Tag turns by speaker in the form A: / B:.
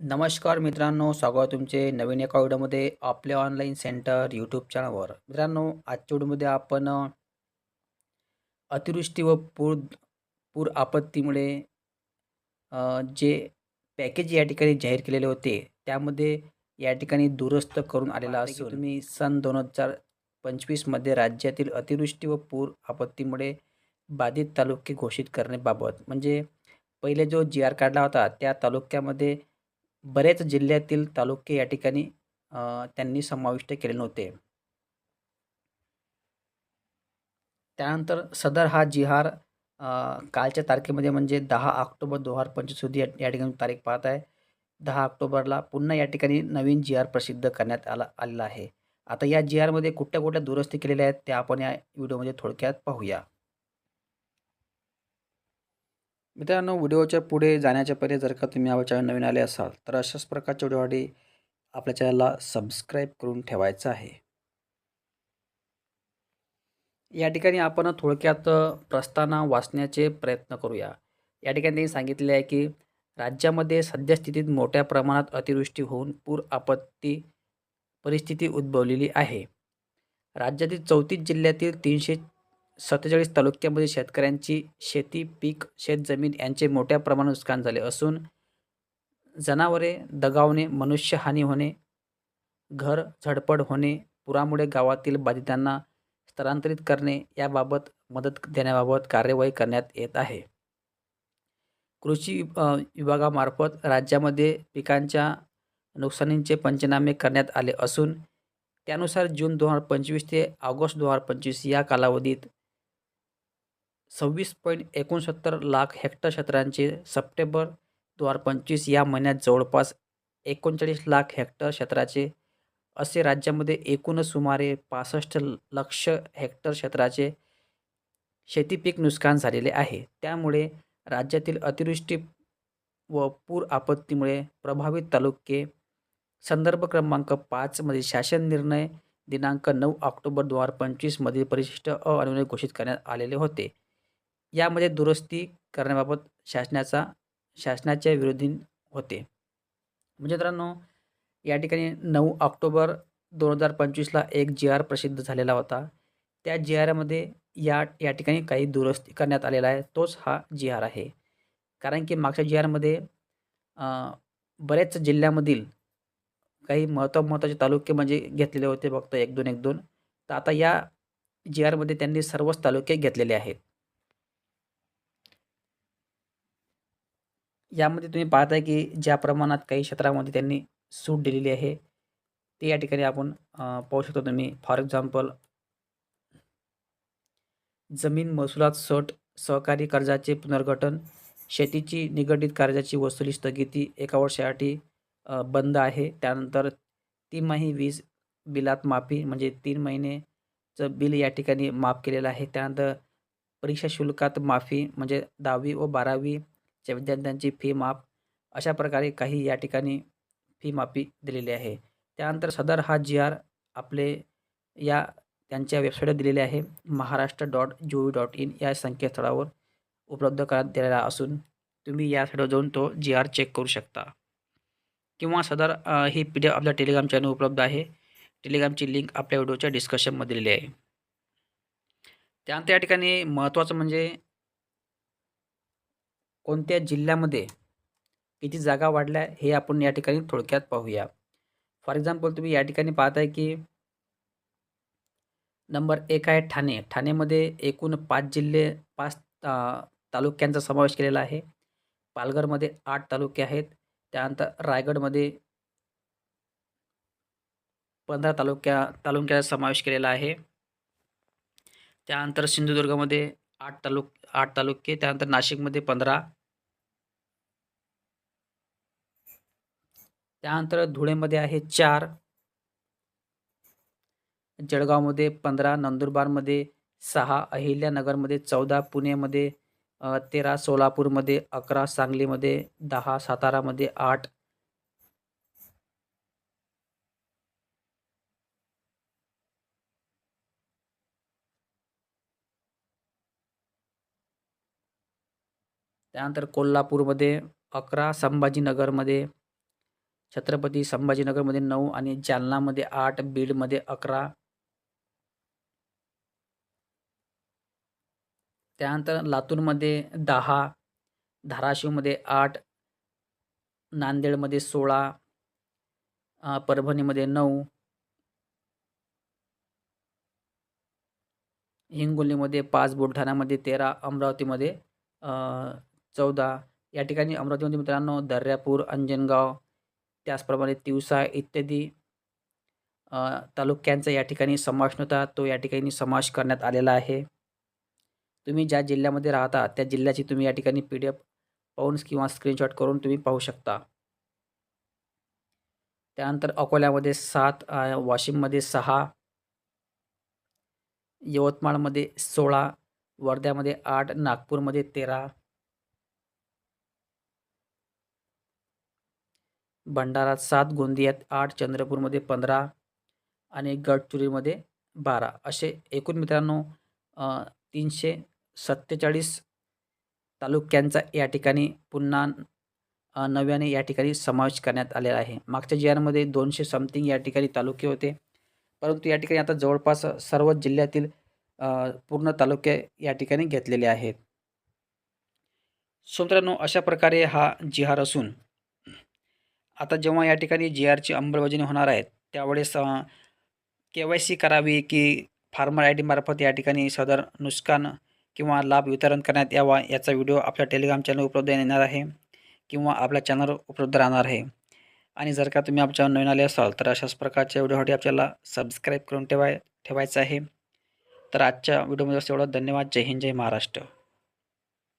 A: नमस्कार मित्रांनो, स्वागत आहे तुमचे नवीन एका व्हिडिओमध्ये आपल्या ऑनलाईन सेंटर यूट्यूब चॅनलवर. मित्रांनो, आजच्या व्हिडिओमध्ये आपण अतिवृष्टी व पूर पूर आपत्तीमुळे जे पॅकेज या ठिकाणी जाहीर केलेले होते, त्यामध्ये या ठिकाणी दुरुस्त करून आलेला असून तुम्ही सन 2025 मध्ये राज्यातील अतिवृष्टी व पूर आपत्तीमुळे बाधित तालुके घोषित करण्याबाबत म्हणजे पहिले जो जी-आर काढला होता, त्या तालुक्यामध्ये बरेच जिल्ह्यातील तालुके या ठिकाणी त्यांनी समाविष्ट केले नव्हते. त्यानंतर सदर हा जी-आर कालच्या तारखेमध्ये म्हणजे दहा ऑक्टोबर 2025 रोजी या या ठिकाणी तारीख पाहत आहे. दहा ऑक्टोबरला पुन्हा या ठिकाणी नवीन जी-आर प्रसिद्ध करण्यात आला आलेला आहे. आता या जी-आरमध्ये कुठल्या-कुठल्या दुरुस्ती केलेल्या आहेत, त्या आपण या व्हिडिओमध्ये थोडक्यात पाहूया. मित्रांनो, व्हिडिओच्या पुढे जाण्याच्या पहिले जर का तुम्ही आपल्या नवीन आले असाल, तर अशाच प्रकारच्या व्हिडिओसाठी आपल्या चॅनलला सबस्क्राईब करून ठेवायचं आहे. या ठिकाणी आपण थोडक्यात प्रस्ताना प्रस्तावना वाचण्याचे प्रयत्न करूया. या ठिकाणी त्यांनी सांगितले आहे, की राज्यामध्ये सद्यस्थितीत मोठ्या प्रमाणात अतिवृष्टी होऊन पूर आपत्ती परिस्थिती उद्भवलेली आहे. राज्यातील 34 जिल्ह्यातील तीनशे सत्तेचाळीस तालुक्यामध्ये शेतकऱ्यांची शेती, पीक, शेतजमीन यांचे मोठ्या प्रमाणात नुकसान झाले असून जनावरे दगावणे, मनुष्यहानी होणे, घर झडपड होणे, पुरामुळे गावातील बाधितांना स्थलांतरित करणे याबाबत मदत देण्याबाबत कार्यवाही करण्यात येत आहे. कृषी विभागामार्फत राज्यामध्ये पिकांच्या नुकसानीचे पंचनामे करण्यात आले असून त्यानुसार जून 2025 ते ऑगस्ट 2025 या कालावधीत 26.69 लाख हेक्टर क्षेत्रांचे सप्टेंबर 2025 या महिन्यात जवळपास 39 लाख हेक्टर क्षेत्राचे असे राज्यामध्ये एकूण सुमारे 65 लक्ष हेक्टर क्षेत्राचे शेतीपीक नुकसान झालेले आहे. त्यामुळे राज्यातील अतिवृष्टी व पूर आपत्तीमुळे प्रभावित तालुके संदर्भ क्रमांक पाचमध्ये शासन निर्णय दिनांक नऊ ऑक्टोबर दोन हजार पंचवीसमधील परिशिष्ट अ घोषित करण्यात आलेले होते. यामध्ये दुरुस्ती करण्याबाबत शासनाचा शासनाच्या विरोधी होते. म्हणजे मित्रांनो, या ठिकाणी नऊ ऑक्टोबर दोन हजार पंचवीसला एक जी-आर प्रसिद्ध झालेला होता. त्या जी-आरमध्ये या या ठिकाणी काही दुरुस्ती करण्यात आलेला आहे. तोच हा जी-आर आहे. कारण की मागच्या जी-आरमध्ये बरेच जिल्ह्यामधील काही महत्त्व महत्त्वाचे तालुके म्हणजे घेतलेले होते फक्त 1-2, 1-2. तर आता या जी-आरमध्ये त्यांनी सर्वच तालुके घेतलेले आहेत. यामध्ये तुम्ही पाहताय, की ज्या प्रमाणात काही क्षेत्रामध्ये त्यांनी सूट दिलेली आहे, ते या ठिकाणी आपण पाहू शकतो तुम्ही. फॉर एक्झाम्पल जमीन महसुलात सट, सहकारी कर्जाचे पुनर्गठन, शेतीची निगडित कर्जाची वसुली स्थगिती एका वर्षासाठी बंद आहे. त्यानंतर तिमाही वीज बिलात माफी म्हणजे तीन महिनेचं बिल या ठिकाणी माफ केलेलं आहे. त्यानंतर परीक्षा शुल्कात माफी म्हणजे 10वी व बारावी 12वीच्या विद्यार्थ्यांची फी माफ. अशा प्रकारे काही या ठिकाणी फी माफी दिलेली आहे. त्यानंतर सदर हा जी-आर आपले या त्यांच्या वेबसाईटवर दिलेले आहे. Maharashtra dot G O dot in या संकेतस्थळावर उपलब्ध करण्यात दिलेला असून तुम्ही या साईटवर जाऊन तो जी-आर चेक करू शकता. किंवा सदर ही पी-डी-एफ आपल्या टेलिग्राम चॅनल उपलब्ध आहे. टेलिग्रामची लिंक आपल्या व्हिडिओच्या डिस्कशनमध्ये दिलेली आहे. त्यानंतर या ठिकाणी महत्त्वाचं म्हणजे कोणत्या जिल्ह्यामध्ये किती जागा वाढल्या हे आपण या ठिकाणी थोडक्यात पाहूया. फॉर एक्झाम्पल तुम्ही या ठिकाणी पाहताय, की नंबर एक आहे ठाणे. ठाणेमध्ये एकूण पाच जिल्हे पाच तालुक्यांचा समावेश केलेला आहे. पालघरमध्ये आठ तालुके आहेत. त्यानंतर रायगडमध्ये 15 तालुक्या तालुक्याचा समावेश केलेला आहे. त्यानंतर सिंधुदुर्गमध्ये आठ तालुक आठ तालुके. त्यानंतर नाशिकमध्ये 15 त्यानंतर धुळेमध्ये आहे चार जळगावमध्ये 15, नंदुरबारमध्ये सहा अहिल्यानगरमध्ये 14, पुणेमध्ये तेरा सोलापूरमध्ये 11, सांगलीमध्ये दहा सातारामध्ये आठ त्यानंतर कोल्हापूरमध्ये 11, संभाजीनगरमध्ये छत्रपती संभाजीनगरमध्ये नऊ आणि जालनामध्ये आठ बीडमध्ये अकरा. त्यानंतर लातूरमध्ये दहा धाराशिवमध्ये आठ नांदेडमध्ये सोळा परभणीमध्ये नऊ हिंगोलीमध्ये पाच बुलढाण्यामध्ये तेरा अमरावतीमध्ये चौदा. या ठिकाणी अमरावतीमध्ये मित्रांनो दर्यापूर अंजनगाव त्याचप्रमाणे तिवसा इत्यादी तालुक्यांचा या ठिकाणी समावेश नव्हता तो या ठिकाणी समावेश करण्यात आलेला आहे. तुम्ही ज्या जिल्ह्यामध्ये राहता त्या जिल्ह्याची तुम्ही या ठिकाणी पी डी एफ पाहून किंवा स्क्रीनशॉट करून तुम्ही पाहू शकता. त्यानंतर अकोल्यामध्ये सात वाशिममध्ये सहा यवतमाळमध्ये सोळा वर्ध्यामध्ये आठ नागपूरमध्ये तेरा भंडारात सात गोंदियात आठ चंद्रपूरमध्ये पंधरा आणि गडचुरीमध्ये बारा. असे एकूण मित्रांनो तीनशे सत्तेचाळीस तालुक्यांचा या ठिकाणी पुन्हा नव्याने या ठिकाणी समावेश करण्यात आलेला आहे. मागच्या जिल्ह्यांमध्ये दोनशे समथिंग या ठिकाणी तालुके होते. परंतु या ठिकाणी आता जवळपास सर्वच जिल्ह्यातील पूर्ण तालुके या ठिकाणी घेतलेले आहेत. सो मित्रांनो अशा प्रकारे हा जिहार असून आता जेव्हा या ठिकाणी जी आरची अंमलबजावणी होणार आहे त्यावेळेस के वाय सी करावी की फार्मर आय डीमार्फत या ठिकाणी सदर नुकसान किंवा लाभ वितरण करण्यात यावा याचा व्हिडिओ आपल्या टेलिग्राम चॅनल उपलब्ध येणार आहे किंवा आपल्या चॅनलवर उपलब्ध राहणार आहे. आणि जर का तुम्ही आमच्या नवीन आले असाल तर अशाच प्रकारच्या व्हिडिओसाठी आपल्याला सबस्क्राईब करून ठेवाय ठेवायचं आहे. तर आजच्या व्हिडिओमध्ये एवढं धन्यवाद. जय हिंद. जय महाराष्ट्र.